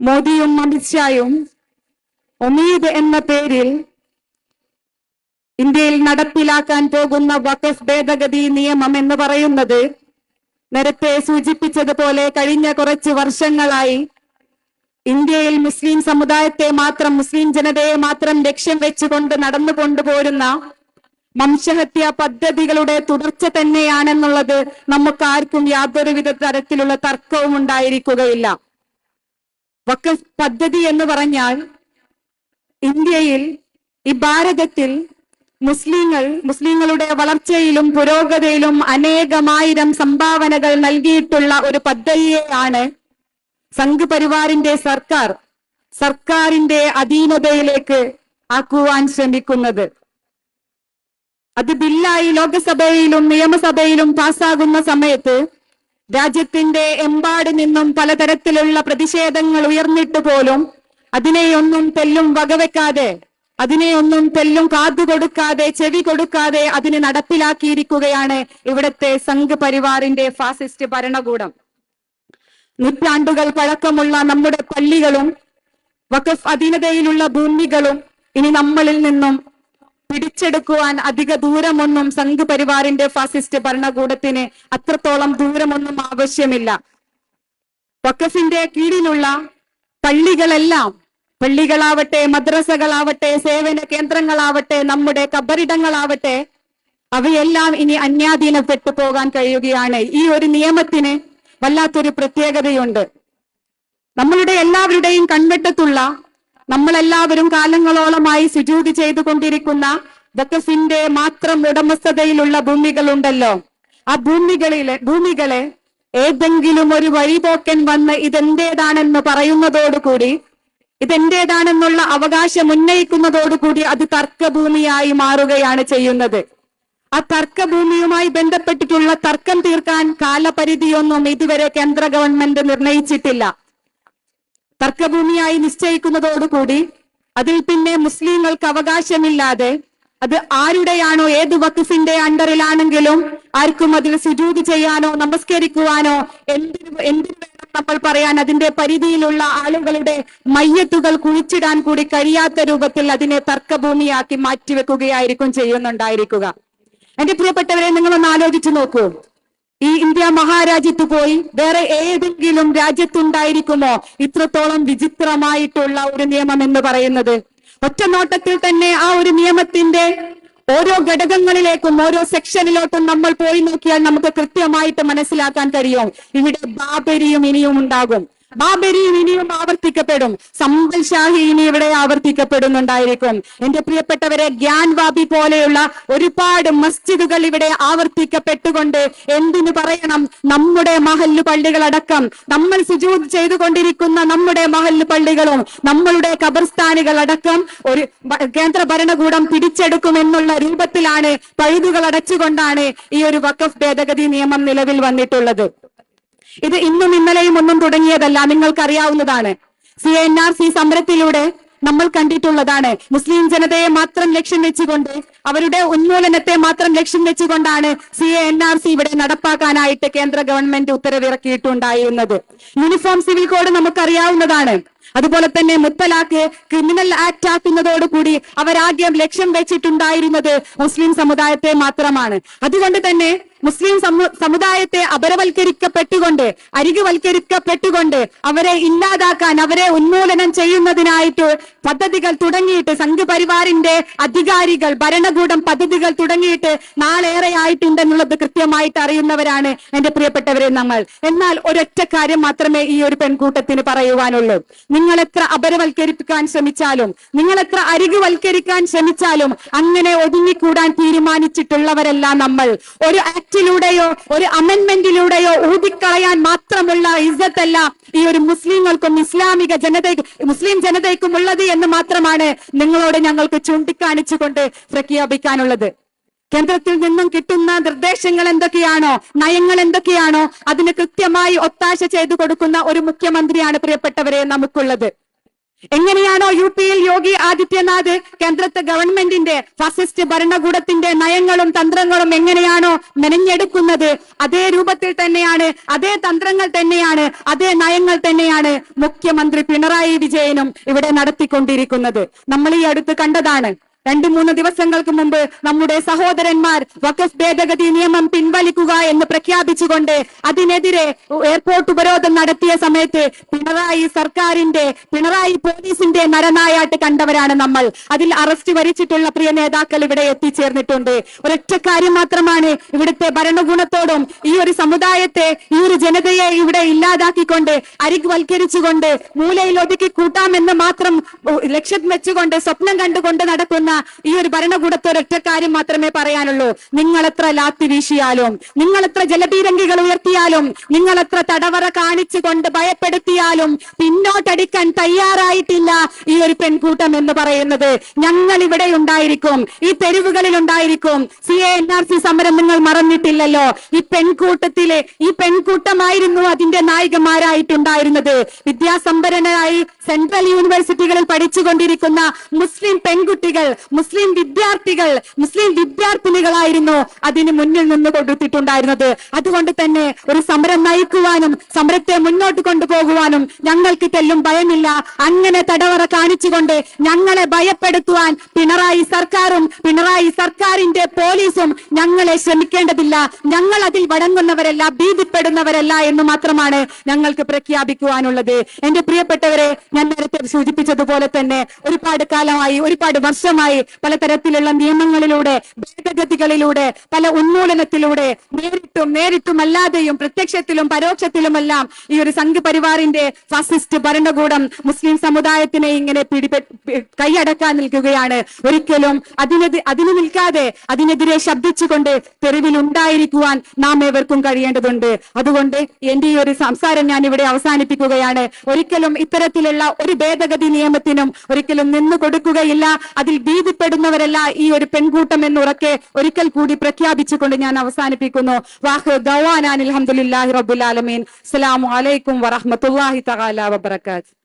മോദിയും അമിത്ഷായും ഒമീദ് എന്ന പേരിൽ ഇന്ത്യയിൽ നടപ്പിലാക്കാൻ പോകുന്ന വഖഫ് ഭേദഗതി നിയമം എന്ന് പറയുന്നത് നേരത്തെ സൂചിപ്പിച്ചതുപോലെ കഴിഞ്ഞ കുറച്ച് വർഷങ്ങളായി ഇന്ത്യയിൽ മുസ്ലിം സമുദായത്തെ മാത്രം മുസ്ലിം ജനതയെ മാത്രം ലക്ഷ്യം വെച്ചുകൊണ്ട് നടന്നു കൊണ്ടുപോരുന്ന വംശഹത്യ പദ്ധതികളുടെ തുടർച്ച തന്നെയാണെന്നുള്ളത് നമുക്കാർക്കും യാതൊരുവിധ തരത്തിലുള്ള തർക്കവും ഉണ്ടായിരിക്കുകയില്ല. വഖഫ് പദ്ധതി എന്ന് പറഞ്ഞാൽ ഇന്ത്യയിൽ ഈ ഭാരതത്തിൽ മുസ്ലിങ്ങൾ മുസ്ലിങ്ങളുടെ വളർച്ചയിലും പുരോഗതിയിലും അനേകമായിരം സംഭാവനകൾ നൽകിയിട്ടുള്ള ഒരു പദ്ധതിയെയാണ് സംഘ് പരിവാറിന്റെ സർക്കാർ സർക്കാരിന്റെ അധീനതയിലേക്ക് ആക്കുവാൻ ശ്രമിക്കുന്നത്. അത് ബില്ലായി ലോകസഭയിലും നിയമസഭയിലും പാസ്സാകുന്ന സമയത്ത് രാജ്യത്തിന്റെ എമ്പാട് നിന്നും പലതരത്തിലുള്ള പ്രതിഷേധങ്ങൾ ഉയർന്നിട്ട് പോലും അതിനെയൊന്നും തെല്ലും വകവെക്കാതെ അതിനെയൊന്നും തെല്ലും കാതു കൊടുക്കാതെ ചെവി കൊടുക്കാതെ അതിനെ നടപ്പിലാക്കിയിരിക്കുകയാണ് ഇവിടുത്തെ സംഘ് പരിവാറിന്റെ ഫാസിസ്റ്റ് ഭരണകൂടം. നൂറ്റാണ്ടുകൾ പഴക്കമുള്ള നമ്മുടെ പള്ളികളും വഖഫ് അധീനതയിലുള്ള ഭൂമികളും ഇനി നമ്മളിൽ നിന്നും പിടിച്ചെടുക്കുവാൻ അധിക ദൂരമൊന്നും സംഘ് പരിവാറിന്റെ ഫാസിസ്റ്റ് ഭരണകൂടത്തിന് അത്രത്തോളം ദൂരമൊന്നും ആവശ്യമില്ല. വക്കഫിന്റെ കീഴിലുള്ള പള്ളികളെല്ലാം പള്ളികളാവട്ടെ മദ്രസകളാവട്ടെ സേവന കേന്ദ്രങ്ങളാവട്ടെ നമ്മുടെ കബറിടങ്ങളാവട്ടെ അവയെല്ലാം ഇനി അന്യാധീനപ്പെട്ടു പോകാൻ കഴിയുകയാണ്. ഈ ഒരു നിയമത്തിന് വല്ലാത്തൊരു പ്രത്യേകതയുണ്ട്. നമ്മളുടെ എല്ലാവരുടെയും കൺവെട്ടത്തുള്ള നമ്മളെല്ലാവരും കാലങ്ങളോളമായി സുജൂതി ചെയ്തുകൊണ്ടിരിക്കുന്ന വഖഫിന്റെ മാത്രം ഉടമസ്ഥതയിലുള്ള ഭൂമികളുണ്ടല്ലോ. ആ ഭൂമികളിലെ ഭൂമികളെ ഏതെങ്കിലും ഒരു വഴിപോക്കൻ വന്ന് ഇതെന്റേതാണെന്ന് പറയുന്നതോടുകൂടി ഇതെന്റേതാണെന്നുള്ള അവകാശം ഉന്നയിക്കുന്നതോടുകൂടി അത് തർക്കഭൂമിയായി മാറുകയാണ് ചെയ്യുന്നത്. ആ തർക്കഭൂമിയുമായി ബന്ധപ്പെട്ടിട്ടുള്ള തർക്കം തീർക്കാൻ കാലപരിധിയൊന്നും ഇതുവരെ കേന്ദ്ര ഗവൺമെന്റ് നിർണയിച്ചിട്ടില്ല. തർക്കഭൂമിയായി നിശ്ചയിക്കുന്നതോടുകൂടി അതിൽ പിന്നെ മുസ്ലിങ്ങൾക്ക് അവകാശമില്ലാതെ അത് ആരുടെയാണോ ഏത് വഖഫിന്റെ അണ്ടറിലാണെങ്കിലും ആർക്കും അതിൽ സുജൂത് ചെയ്യാനോ നമസ്കരിക്കുവാനോ എന്തിനു എന്തിനു വേണം നമ്മൾ പറയാൻ? അതിന്റെ പരിധിയിലുള്ള ആളുകളുടെ മയ്യത്തുകൾ കുഴിച്ചിടാൻ കൂടി കഴിയാത്ത രൂപത്തിൽ അതിനെ തർക്കഭൂമിയാക്കി മാറ്റിവെക്കുകയായിരിക്കും ചെയ്യുന്നുണ്ടായിരിക്കുക. എന്റെ പ്രിയപ്പെട്ടവരെ നിങ്ങളൊന്ന് ആലോചിച്ചു നോക്കൂ. ഈ ഇന്ത്യ മഹാരാജ്യത്ത് പോയി വേറെ ഏതെങ്കിലും രാജ്യത്തുണ്ടായിരിക്കുമോ? ഇത്രത്തോളം വിചിത്രമായിട്ടുള്ള ഒരു നിയമം എന്ന് പറയുന്നത്. ഒറ്റ നോട്ടത്തിൽ തന്നെ ആ ഒരു നിയമത്തിന്റെ ഓരോ ഘടകങ്ങളിലേക്കും ഓരോ സെക്ഷനിലോട്ടും നമ്മൾ പോയി നോക്കിയാൽ നമുക്ക് കൃത്യമായിട്ട് മനസ്സിലാക്കാൻ കഴിയും. ഇവിടെ ബാബരിയും ഇനിയും ഉണ്ടാകും. ബാബരിയും ഇനിയും ആവർത്തിക്കപ്പെടും. സമ്പൽ ഷാഹി ഇനി ഇവിടെ ആവർത്തിക്കപ്പെടുന്നുണ്ടായിരിക്കും. എന്റെ പ്രിയപ്പെട്ടവരെ ഗ്യാൻവാബി പോലെയുള്ള ഒരുപാട് മസ്ജിദുകൾ ഇവിടെ ആവർത്തിക്കപ്പെട്ടുകൊണ്ട് എന്തിനു പറയണം? നമ്മുടെ മഹല്ല് പള്ളികളടക്കം. നമ്മൾ സുജൂത് ചെയ്തുകൊണ്ടിരിക്കുന്ന നമ്മുടെ മഹല്ല് പള്ളികളും നമ്മളുടെ കബർസ്ഥാനികളടക്കം ഒരു കേന്ദ്ര ഭരണകൂടം പിടിച്ചെടുക്കുമെന്നുള്ള രൂപത്തിലാണ് പഴുതുകൾ അടച്ചുകൊണ്ടാണ് ഈ ഒരു വഖഫ് ഭേദഗതി നിയമം നിലവിൽ വന്നിട്ടുള്ളത്. ഇത് ഇന്നും ഇന്നലെയും ഒന്നും തുടങ്ങിയതല്ല നിങ്ങൾക്കറിയാവുന്നതാണ്. സി എൻ ആർ സി സമരത്തിലൂടെ നമ്മൾ കണ്ടിട്ടുള്ളതാണ്. മുസ്ലിം ജനതയെ മാത്രം ലക്ഷ്യം വെച്ചുകൊണ്ട് അവരുടെ ഉന്മൂലനത്തെ മാത്രം ലക്ഷ്യം വെച്ചുകൊണ്ടാണ് സി എൻ ആർ സി ഇവിടെ നടപ്പാക്കാനായിട്ട് കേന്ദ്ര ഗവൺമെന്റ് ഉത്തരവിറക്കിയിട്ടുണ്ടായിരുന്നത്. യൂണിഫോം സിവിൽ കോഡ് നമുക്കറിയാവുന്നതാണ്. അതുപോലെ തന്നെ മുത്തലാഖ് ക്രിമിനൽ ആക്ട് ആക്കുന്നതോടുകൂടി അവരാദ്യം ലക്ഷ്യം വെച്ചിട്ടുണ്ടായിരുന്നത് മുസ്ലിം സമുദായത്തെ മാത്രമാണ്. അതുകൊണ്ട് തന്നെ മുസ്ലിം സമുദായത്തെ അപരവൽക്കരിക്കപ്പെട്ടുകൊണ്ട് അരികുവൽക്കരിക്കപ്പെട്ടുകൊണ്ട് അവരെ ഇല്ലാതാക്കാൻ അവരെ ഉന്മൂലനം ചെയ്യുന്നതിനായിട്ട് പദ്ധതികൾ തുടങ്ങിയിട്ട് സംഘപരിവാറിന്റെ അധികാരികൾ ഭരണകൂടം പദ്ധതികൾ തുടങ്ങിയിട്ട് നാളേറെ ആയിട്ടുണ്ടെന്നുള്ളത് കൃത്യമായിട്ട് അറിയുന്നവരാണ് എന്റെ പ്രിയപ്പെട്ടവരെ നമ്മൾ. എന്നാൽ ഒരൊറ്റ കാര്യം മാത്രമേ ഈ ഒരു പെൺകൂട്ടത്തിന് പറയുവാനുള്ളൂ. നിങ്ങൾ എത്ര അപരവൽക്കരിപ്പിക്കാൻ ശ്രമിച്ചാലും നിങ്ങൾ എത്ര അരികുവൽക്കരിക്കാൻ ശ്രമിച്ചാലും അങ്ങനെ ഒതുങ്ങിക്കൂടാൻ തീരുമാനിച്ചിട്ടുള്ളവരല്ല നമ്മൾ. ഒരു ആക്ടിലൂടെയോ ഒരു അമെന്റ്മെന്റിലൂടെയോ ഊതിക്കളയാൻ മാത്രമുള്ള ഇസ്സത്തല്ല ഈ ഒരു മുസ്ലിങ്ങൾക്കും ഇസ്ലാമിക ജനതയ്ക്കും മുസ്ലിം ജനതയ്ക്കും ഉള്ളത് എന്ന് മാത്രമാണ് നിങ്ങളോട് ഞങ്ങൾക്ക് ചൂണ്ടിക്കാണിച്ചുകൊണ്ട് പ്രഖ്യാപിക്കാനുള്ളത്. കേന്ദ്രത്തിൽ നിന്നും കിട്ടുന്ന നിർദ്ദേശങ്ങൾ എന്തൊക്കെയാണോ നയങ്ങൾ എന്തൊക്കെയാണോ അതിന് കൃത്യമായി ഒത്താശ ചെയ്തു കൊടുക്കുന്ന ഒരു മുഖ്യമന്ത്രിയാണ് പ്രിയപ്പെട്ടവരെ നമുക്കുള്ളത്. എങ്ങനെയാണോ യു പിയിൽ യോഗി ആദിത്യനാഥ് കേന്ദ്രത്തെ ഗവൺമെന്റിന്റെ ഫാസിസ്റ്റ് ഭരണകൂടത്തിന്റെ നയങ്ങളും തന്ത്രങ്ങളും എങ്ങനെയാണോ മെനഞ്ഞെടുക്കുന്നത് അതേ രൂപത്തിൽ തന്നെയാണ് അതേ തന്ത്രങ്ങൾ തന്നെയാണ് അതേ നയങ്ങൾ തന്നെയാണ് മുഖ്യമന്ത്രി പിണറായി വിജയനും ഇവിടെ നടത്തിക്കൊണ്ടിരിക്കുന്നത്. നമ്മൾ ഈ അടുത്ത് കണ്ടതാണ് രണ്ടു മൂന്ന് ദിവസങ്ങൾക്ക് മുമ്പ് നമ്മുടെ സഹോദരന്മാർ വഖഫ് ഭേദഗതി നിയമം പിൻവലിക്കുക എന്ന് പ്രഖ്യാപിച്ചുകൊണ്ട് അതിനെതിരെ എയർപോർട്ട് ഉപരോധം നടത്തിയ സമയത്ത് പിണറായി സർക്കാരിന്റെ പിണറായി പോലീസിന്റെ നരനായാട്ട് കണ്ടവരാണ് നമ്മൾ. അതിൽ അറസ്റ്റ് വരിച്ചിട്ടുള്ള പ്രിയ നേതാക്കൾ ഇവിടെ എത്തിച്ചേർന്നിട്ടുണ്ട്. ഒരൊറ്റ കാര്യം മാത്രമാണ് ഇവിടുത്തെ ഭരണഗുണത്തോടും ഈ ഒരു സമുദായത്തെ ഈ ഒരു ജനതയെ ഇവിടെ ഇല്ലാതാക്കിക്കൊണ്ട് അരികുവൽക്കരിച്ചുകൊണ്ട് മൂലയിൽ ഒതുക്കി കൂട്ടാമെന്ന് മാത്രം ലക്ഷ്യം വെച്ചുകൊണ്ട് സ്വപ്നം കണ്ടുകൊണ്ട് നടക്കുന്ന ഈ ഒരു ഭരണകൂടത്തെ ഒരൊറ്റ കാര്യം മാത്രമേ പറയാനുള്ളൂ. നിങ്ങൾ എത്ര ലാത്തി വീശിയാലും നിങ്ങൾ എത്ര ജലപീരങ്കികൾ ഉയർത്തിയാലും നിങ്ങൾ എത്ര തടവറ കാണിച്ചുകൊണ്ട് ഭയപ്പെടുത്തിയാലും പിന്നോട്ടടിക്കാൻ തയ്യാറായിട്ടില്ല ഈ ഒരു പെൺകൂട്ടം എന്ന് പറയുന്നത്. ഞങ്ങൾ ഇവിടെ ഉണ്ടായിരിക്കും ഈ തെരുവുകളിൽ ഉണ്ടായിരിക്കും. C A N R C സമരം നിങ്ങൾ മറന്നിട്ടില്ലല്ലോ. ഈ പെൺകൂട്ടത്തിലെ ഈ പെൺകൂട്ടമായിരുന്നു അതിന്റെ നായികമാരായിട്ടുണ്ടായിരുന്നത് വിദ്യാസമ്പന്നരായി സെൻട്രൽ യൂണിവേഴ്സിറ്റികളിൽ പഠിച്ചുകൊണ്ടിരിക്കുന്ന മുസ്ലിം പെൺകുട്ടികൾ മുസ്ലിം വിദ്യാർത്ഥികൾ മുസ്ലിം വിദ്യാർത്ഥിനികളായിരുന്നു അതിന് മുന്നിൽ നിന്ന് കൊടുത്തിട്ടുണ്ടായിരുന്നത്. അതുകൊണ്ട് തന്നെ ഒരു സമരം നയിക്കുവാനും സമരത്തെ മുന്നോട്ട് കൊണ്ടുപോകുവാനും ഞങ്ങൾക്ക് തെല്ലും ഭയമില്ല. അങ്ങനെ തടവറ കാണിച്ചുകൊണ്ട് ഞങ്ങളെ ഭയപ്പെടുത്തുവാൻ പിണറായി സർക്കാരും പിണറായി സർക്കാരിന്റെ പോലീസും ഞങ്ങളെ ശ്രമിക്കേണ്ടതില്ല. ഞങ്ങൾ അതിൽ വടങ്ങുന്നവരല്ല ഭീതിപ്പെടുന്നവരല്ല എന്ന് മാത്രമാണ് ഞങ്ങൾക്ക് പ്രഖ്യാപിക്കുവാനുള്ളത്. എന്റെ പ്രിയപ്പെട്ടവരെ ഞാൻ നേരത്തെ സൂചിപ്പിച്ചതുപോലെ തന്നെ ഒരുപാട് കാലമായി ഒരുപാട് വർഷമായി പലതരത്തിലുള്ള നിയമങ്ങളിലൂടെ ഭേദഗതികളിലൂടെ പല ഉന്മൂലനത്തിലൂടെ നേരിട്ടും നേരിട്ടുമല്ലാതെയും പ്രത്യക്ഷത്തിലും പരോക്ഷത്തിലുമെല്ലാം ഈ ഒരു സംഘപരിവാറിന്റെ ഫാസിസ്റ്റ് ഭരണകൂടം മുസ്ലിം സമുദായത്തിനെ ഇങ്ങനെ പിടിപെ കൈയടക്കാൻ നിൽക്കുകയാണ്. ഒരിക്കലും അതിനെതി അതിന് നിൽക്കാതെ അതിനെതിരെ ശബ്ദിച്ചുകൊണ്ട് തെരുവിൽ ഉണ്ടായിരിക്കുവാൻ നാം ഏവർക്കും കഴിയേണ്ടതുണ്ട്. അതുകൊണ്ട് എന്റെ ഈ ഒരു സംസാരം ഞാൻ ഇവിടെ അവസാനിപ്പിക്കുകയാണ്. ഒരിക്കലും ഇത്തരത്തിലുള്ള ഒരു ഭേദഗതി നിയമത്തിനും ഒരിക്കലും നിന്നു കൊടുക്കുകയില്ല അതിൽ ഭീതിപ്പെടുന്നവരല്ല ഈ ഒരു പെൺകൂട്ടം എന്നുറക്കെ ഒരിക്കൽ കൂടി പ്രഖ്യാപിച്ചുകൊണ്ട് ഞാൻ അവസാനിപ്പിക്കുന്നു. വാഹ് ദവാനാൻ അലഹമുല്ലാഹി റബുലാലമീൻ അസ്സലാമു അലൈക്കും വറഹ്മത്തുള്ളാഹി തആല വബറകാത്ത്